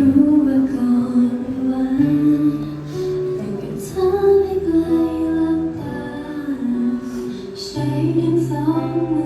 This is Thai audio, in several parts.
รู้ว่าก่อนวันแต่เธอไม่เคยหลับตาใช้ดินสอง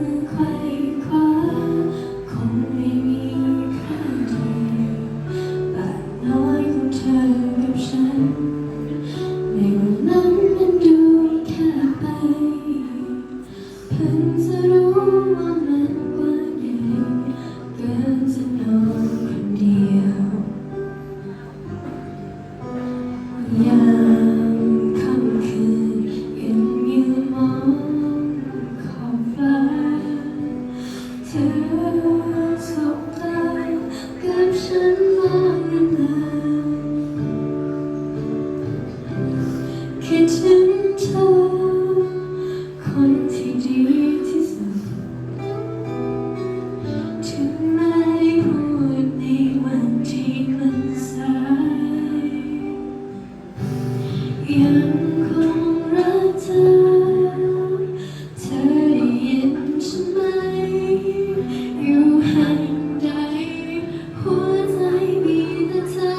ยังคงรักเธอ เธอได้นฉันไหม อยู่ห่างใด หัวใจมีแต่เธอ